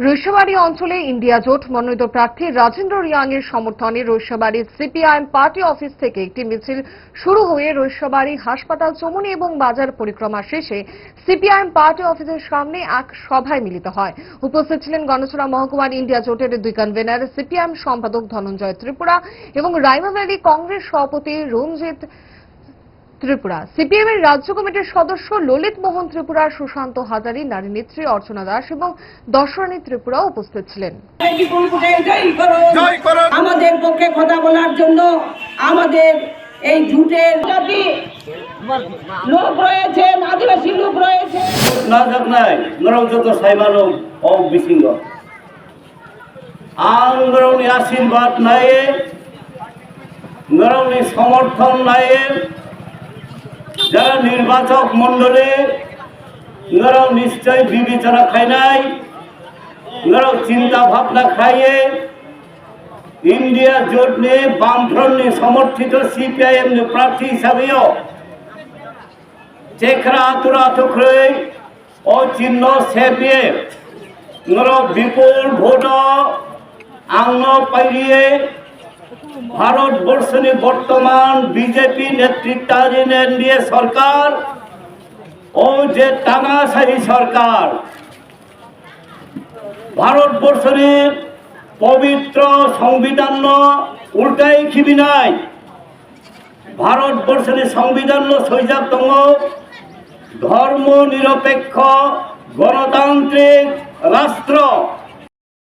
রৈশবাড়ী অঞ্চলে ইন্ডিয়া জোট মনোনীত প্রার্থী রাজেন্দ্র রিয়াং এর সমর্থনে রৈশবাড়ী সিপিআইএম পার্টি অফিস থেকে একটি মিছিল শুরু হয়ে রৈশবাড়ী হাসপাতাল চমুনি এবং বাজার পরিক্রমা শেষে সিপিআইএম পার্টি অফিসের সামনে এক সভায় মিলিত হয়। উপস্থিত ছিলেন গণচড়া মহকুমার ইন্ডিয়া জোটের দুই কনভেনার সিপিআইএম সম্পাদক ধনঞ্জয় ত্রিপুরা এবং রাইমা ভ্যালি কংগ্রেস সভাপতি রঞ্জিত ত্রিপুরা। সিপিএম এর রাজ্য কমিটির সদস্য ললিত মোহন ত্রিপুরা সুশান্ত হাজারি নারী নেত্রী অর্চনা দাস এবং দর্শনী ত্রিপুরা উপস্থিত ছিলেন। আমাদের পক্ষে কথা বলার জন্য আমাদের এই ঝুটের জাতি লোক রয়েছে আদিবাসী লোক রয়েছে। না নাই নরম যত সাইমানম অব বিসিংহ আন্দোলনী আশীর্বাদ নাই নরমী সমর্থন নাই। যারা নির্বাচক মন্ডলী নরম নিশ্চয় বিবেচনা খাই নাই নরম চিন্তা ভাবনা খাইয়ে ইন্ডিয়া জোট নিয়ে, বামফ্রন্ট নিয়ে সমর্থিত সিপিআইএম প্রার্থী হিসাবেও চেখরা আতুরা থুখরে ও চিহ্ন সেপিয়ে নর বিপুল ভোট আঙ্গ পাইয়ে ভারতবর্ষের বর্তমান বিজেপি নেতৃত্বাধীন এনডিএ সরকার ও যে টানাশাহী সরকার, ভারতবর্ষের পবিত্র সংবিধান উল্টাই খিবি নাই। ভারতবর্ষের সংবিধান সৈজাতম ধর্ম নিরপেক্ষ গণতান্ত্রিক রাষ্ট্র।